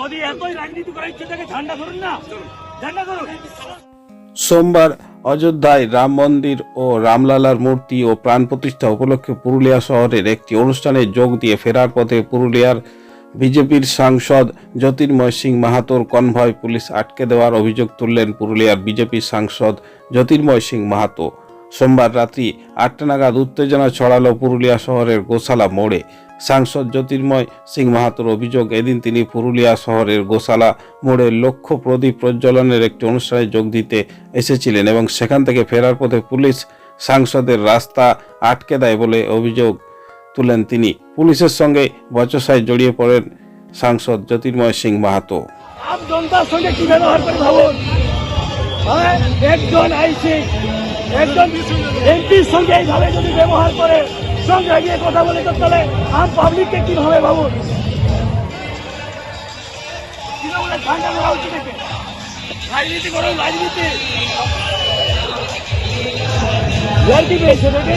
যদি এতই রাজনীতি করার ইচ্ছে থাকে, ঝান্ডা না। ঝান্ডা সোমবার অযোধ্যায় রাম মন্দির ও রামলালার মূর্তি ও প্রাণ প্রতিষ্ঠা উপলক্ষে পুরুলিয়া শহরের একটি অনুষ্ঠানে যোগ দিয়ে ফেরার পথে পুরুলিয়ার বিজেপির সাংসদ জ্যোতির্ময় সিং মাহাতোর কনভয় পুলিশ আটকে দেওয়ার অভিযোগ তুললেন পুরুলিয়ার বিজেপি সাংসদ জ্যোতির্ময় সিং মাহাতো। সোমবার রাত্রি আটটা নাগাদ উত্তেজনা ছড়ালো পুরুলিয়া শহরের গোশালা মোড়ে। সাংসদ জ্যোতির্ময় সিং মাহাতোর অভিযোগ, এদিন তিনি পুরুলিয়া শহরের গোশালা মোড়ে লক্ষ্য প্রদীপ প্রজ্বলনের একটি অনুষ্ঠানে যোগ দিতে এসেছিলেন এবং সেখান থেকে ফেরার পথে পুলিশ সাংসদের রাস্তা আটকে দেয় বলে অভিযোগ তুলেন তিনি পুলিশের সঙ্গে বচসায় জড়িয়ে পড়েন সাংসদ জ্যোতির্ময় সিং মাহাতো হ্যাঁ? একজন এমপির সঙ্গে এইভাবে যদি ব্যবহার করে সঙ্গে গিয়ে কথা বলে তো তাহলে আম পাবলিককে কীভাবে ভাবুন? তৃণমূলের ঠান্ডা নাকি?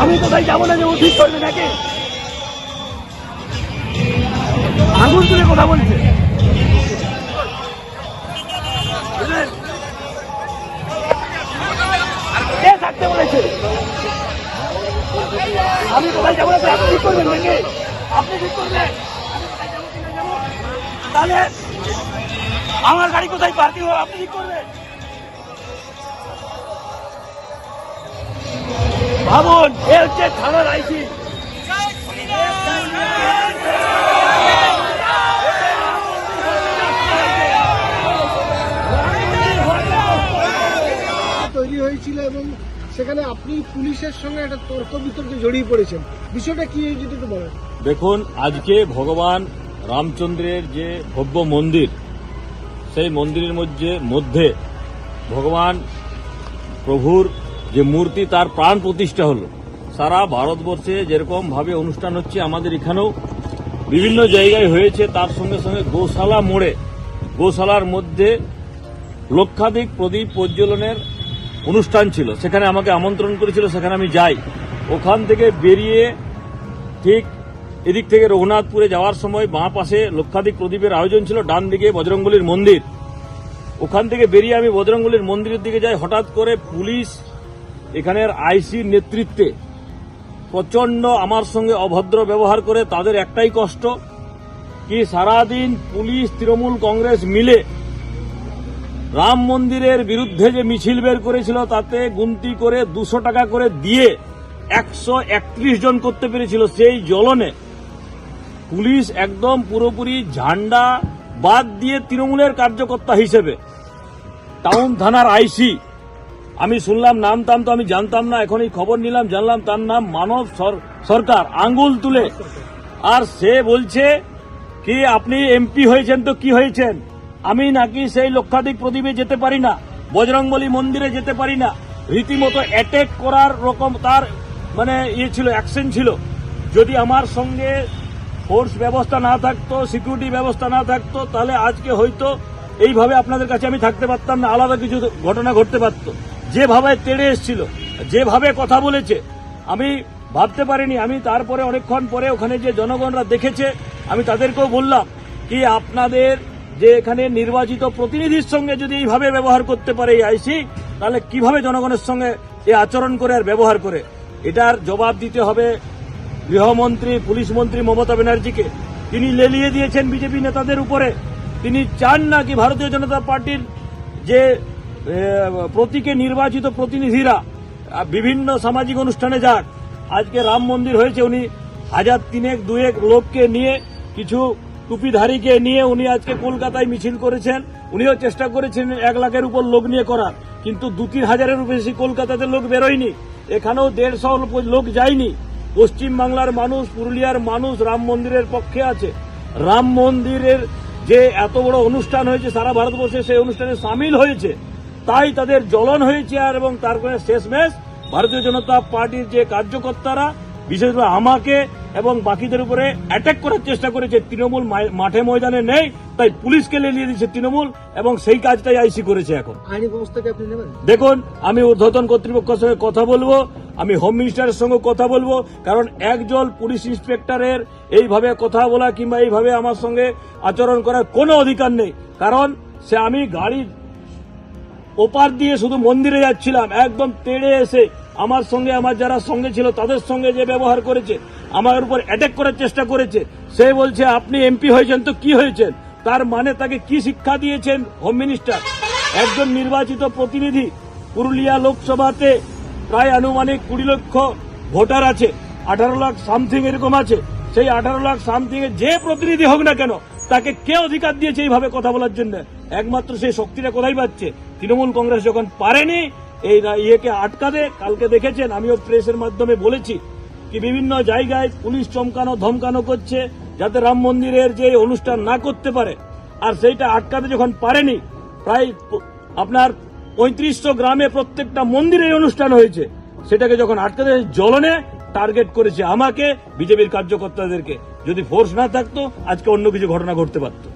আমি কোথায় যাব না যে ও ঠিক করবে নাকি? আগুন তুলে কথা বলছে। আমি কোথায় যাব না আপনি ঠিক করবেন নাকি? আপনি ঠিক করবেন? তাহলে আমার গাড়ি কোথায় পার্কিং হবে? আপনি ঠিক করবেন? ভাবুন এ হচ্ছে থানার আইসি তৈরি হয়েছিল এবং সেখানে আপনি পুলিশের সঙ্গে একটা তর্ক বিতর্কে জড়িয়ে পড়েছেন। বিষয়টা কি যদি একটু বলেন? দেখুন, আজকে ভগবান রামচন্দ্রের যে ভব্য মন্দির, সেই মন্দিরের মধ্যে মধ্যে ভগবান প্রভুর যে মূর্তি, তার প্রাণ প্রতিষ্ঠা হলো। সারা ভারতবর্ষে যেরকম ভাবে অনুষ্ঠান হচ্ছে আমাদের এখানেও, বিভিন্ন জায়গায় হয়েছে, তার সঙ্গে সঙ্গে গোশালা মোড়ে। গোশালার মধ্যে লক্ষাধিক প্রদীপ প্রজ্বলনের অনুষ্ঠান ছিল, সেখানে আমাকে আমন্ত্রণ করেছিল, সেখানে আমি যাই। ওখান থেকে বেরিয়ে ঠিক এদিক থেকে রঘুনাথপুরে যাওয়ার সময় বাঁ পাশে লক্ষাধিক প্রদীপের আয়োজন ছিল, ডান দিকে বজরঙ্গলির মন্দির। ওখান থেকে বেরিয়ে আমি বজরঙ্গলির মন্দিরের দিকে যাই, হঠাৎ করে পুলিশ এখানের আইসির নেতৃত্বে প্রচণ্ড আমার সঙ্গে অভদ্র ব্যবহার করে, তাদের একটাই কষ্ট, কি সারাদিন পুলিশ, তৃণমূল, কংগ্রেস মিলে রাম মন্দিরের বিরুদ্ধে যে মিছিল বের করেছিল তাতে গুনতি করে দুশো টাকা করে দিয়ে একশো একত্রিশ জন করতে পেরেছিল সেই জ্বলনে। পুলিশ একদম পুরোপুরি ঝান্ডা বাদ দিয়ে তৃণমূলের কার্যকর্তা হিসেবে। টাউন থানার আইসি। আমি শুনলাম, নাম টাম তো আমি জানতাম না এখন এই খবর নিলাম, জানলাম তার নাম মানব সর- সরকার, আঙ্গুল তুলে। আর সে বলছে, কি আপনি এমপি হয়েছেন তো কি হয়েছেন? আমি নাকি সেই লক্ষাধিক প্রদীপে যেতে পারি না, বজরংবলী মন্দিরে যেতে পারি না। রীতিমতো অ্যাটেক করার রকম তার মানে ইয়ে ছিল অ্যাকশন ছিল। যদি আমার সঙ্গে ফোর্স ব্যবস্থা না থাকতো সিকিউরিটি ব্যবস্থা না থাকতো, তাহলে আজকে হয়তো এইভাবে আপনাদের কাছে আমি থাকতে পারতাম না, আলাদা কিছু ঘটনা ঘটতে পারত। যেভাবে তেড়ে এসেছিল, যেভাবে কথা বলেছে, আমি ভাবতে পারিনি। আমি তারপরে অনেকক্ষণ পরে ওখানে যে জনগণরা দেখেছে, আমি তাদেরকেও বললাম কি আপনাদের যে এখানে নির্বাচিত প্রতিনিধির সঙ্গে যদি এইভাবে ব্যবহার করতে পারে এই আইসি, তাহলে কীভাবে জনগণের সঙ্গে এ আচরণ করে আর ব্যবহার করে? এটার জবাব দিতে হবে গৃহমন্ত্রী, পুলিশ মন্ত্রী মমতা ব্যানার্জিকে। তিনি লেলিয়ে দিয়েছেন বিজেপি নেতাদের উপরে। তিনি চান না কি ভারতীয় জনতা পার্টির যে প্রতীকে নির্বাচিত প্রতিনিধিরা বিভিন্ন সামাজিক অনুষ্ঠানে যাক। আজকে রাম মন্দির হয়েছে, উনি হাজার তিনেক, দুয়েক লোককে নিয়ে কিছু টুপিধারীকে নিয়ে উনি আজকে কলকাতায় মিছিল করেছেন। উনিও চেষ্টা করেছেন এক লাখের উপর লোক নিয়ে করার। কিন্তু দু তিন হাজারের বেশি কলকাতাতে লোক বেরোয়নি। এখানেও দেড়শো লোক যায়নি। পশ্চিম বাংলার মানুষ, পুরুলিয়ার মানুষ রাম মন্দিরের পক্ষে আছে। রাম মন্দিরের যে এত বড় অনুষ্ঠান হয়েছে, সারা ভারতবর্ষে সেই অনুষ্ঠানে সামিল হয়েছে। তাই তাদের জ্বলন হয়েছে আর এবং তারপরে শেষমেশ ভারতীয় জনতা পার্টির যে কার্যকর্তারা, বিশেষভাবে আমাকে এবং বাকিদের উপরে অ্যাটাক করার চেষ্টা করেছে। তৃণমূল মাঠে ময়দানে নেই তাই পুলিশকে লেলিয়ে দিয়েছে তৃণমূল এবং সেই কাজটাই আইসি করেছে এখন। দেখুন আমি ঊর্ধ্বতন কর্তৃপক্ষের সঙ্গে কথা বলব আমি হোম মিনিস্টারের সঙ্গে কথা বলব কারণ একজন পুলিশ ইন্সপেক্টরের এইভাবে কথা বলা কিংবা এইভাবে আমার সঙ্গে আচরণ করার কোনো অধিকার নেই। কারণ সে আমি গাড়ি ওপার দিয়ে শুধু মন্দিরে যাচ্ছিলাম একদম তেড়ে এসে আমার সঙ্গে, আমার যারা সঙ্গে ছিল তাদের সঙ্গে যে ব্যবহার করেছে, আমার উপর অ্যাটাক করার চেষ্টা করেছে, সে বলছে, আপনি এমপি হয়েছেন তো কি হয়েছেন তার মানে তাকে কি শিক্ষা দিয়েছেন? হোম মিনিস্টার একজন নির্বাচিত প্রতিনিধি, পুরুলিয়া লোকসভাতে প্রায় আনুমানিক কুড়ি লক্ষ ভোটার আছে, আঠারো লাখ সামথিং এরকম আছে। সেই আঠারো লাখ সামথিং এর যে প্রতিনিধি হোক না কেন, তাকে কে অধিকার দিয়েছে এইভাবে কথা বলার জন্য? একমাত্র সেই শক্তিটা কোথায় পাচ্ছে? তৃণমূল কংগ্রেস যখন পারেনি এই ইয়েকে আটকাতে কালকে দেখেছেন, আমিও প্রেসের মাধ্যমে বলেছি কি বিভিন্ন জায়গায় পুলিশ চমকানো, ধমকানো করছে যাতে রাম মন্দিরের যে অনুষ্ঠান না করতে পারে। আর সেইটা আটকাতে যখন পারেনি, প্রায় আপনার পঁয়ত্রিশশো গ্রামে প্রত্যেকটা মন্দিরে অনুষ্ঠান হয়েছে। সেটাকে যখন আটকাতে জ্বলনে টার্গেট করেছে আমাকে, বিজেপির কার্যকর্তাদেরকে। যদি ফোর্স না থাকতো, আজকে অন্য কিছু ঘটনা ঘটতে পারতো।